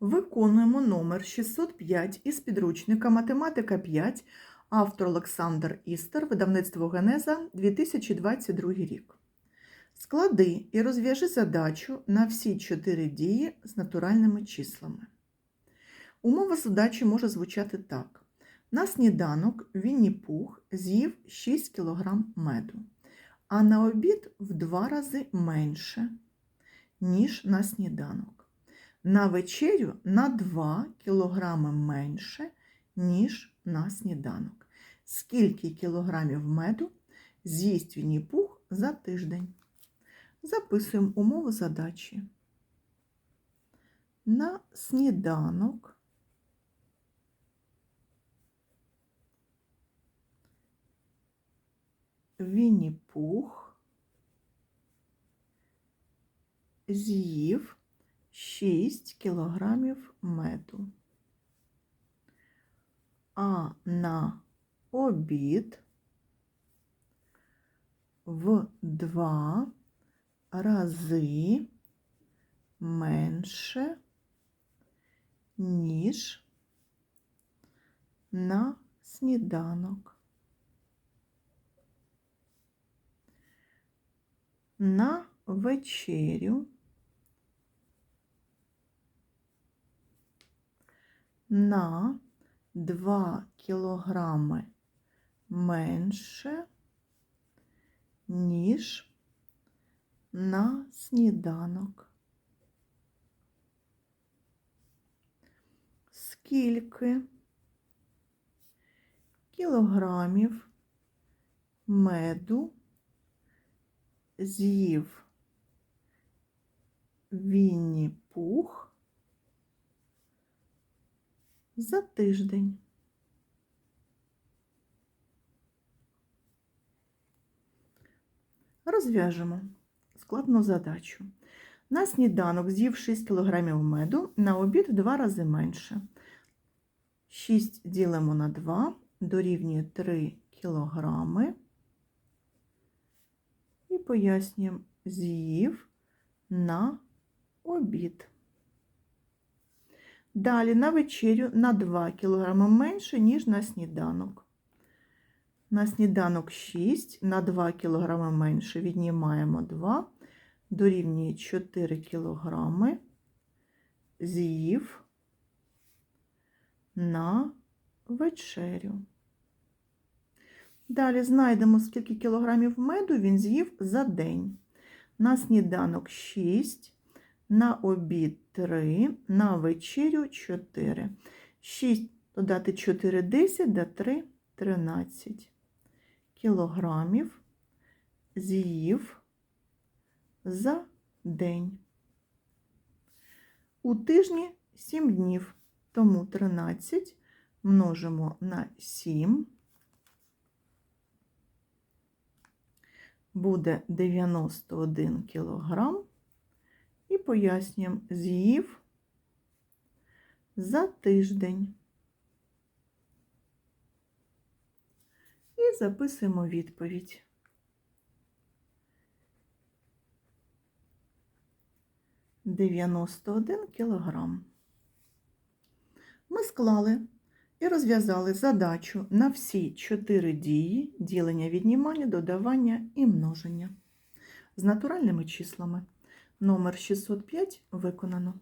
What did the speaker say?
Виконуємо номер 605 із підручника Математика 5, автор Олександр Істер, видавництво Генеза, 2022 рік. Склади і розв'яжи задачу на всі чотири дії з натуральними числами. Умова задачі може звучати так. На сніданок Вінні Пух з'їв 6 кг меду, а на обід в два рази менше, ніж на сніданок. На вечерю на 2 кг менше, ніж на сніданок. Скільки кілограмів меду з'їсть Вінні Пух за тиждень? Записуємо умову задачі. На сніданок Вінні Пух з'їв 6 кілограмів меду. А на обід в два рази менше, ніж на сніданок. На вечерю на 2 кілограми менше, ніж на сніданок. Скільки кілограмів меду з'їв Вінні Пух за тиждень? Розв'яжемо складну задачу. На сніданок з'їв 6 кг меду, на обід в 2 рази менше. 6 ділимо на 2, дорівнює 3 кг. І пояснюємо, з'їв на обід. Далі на вечерю на 2 кг менше, ніж на сніданок. На сніданок 6, на 2 кг менше віднімаємо 2, дорівнює 4 кг, з'їв на вечерю. Далі знайдемо, скільки кілограмів меду він з'їв за день. На сніданок 6, на обід 3, на вечерю 4. 6 додати 4 10, до 3 13 кілограмів з'їв за день. У тижні 7 днів, тому 13 множимо на 7. Буде 91 кілограм. Пояснюємо, з'їв за тиждень. І записуємо відповідь. Дев'яносто один кілограм. Ми склали і розв'язали задачу на всі чотири дії ділення віднімання, додавання і множення з натуральними числами. Номер 605 виконано.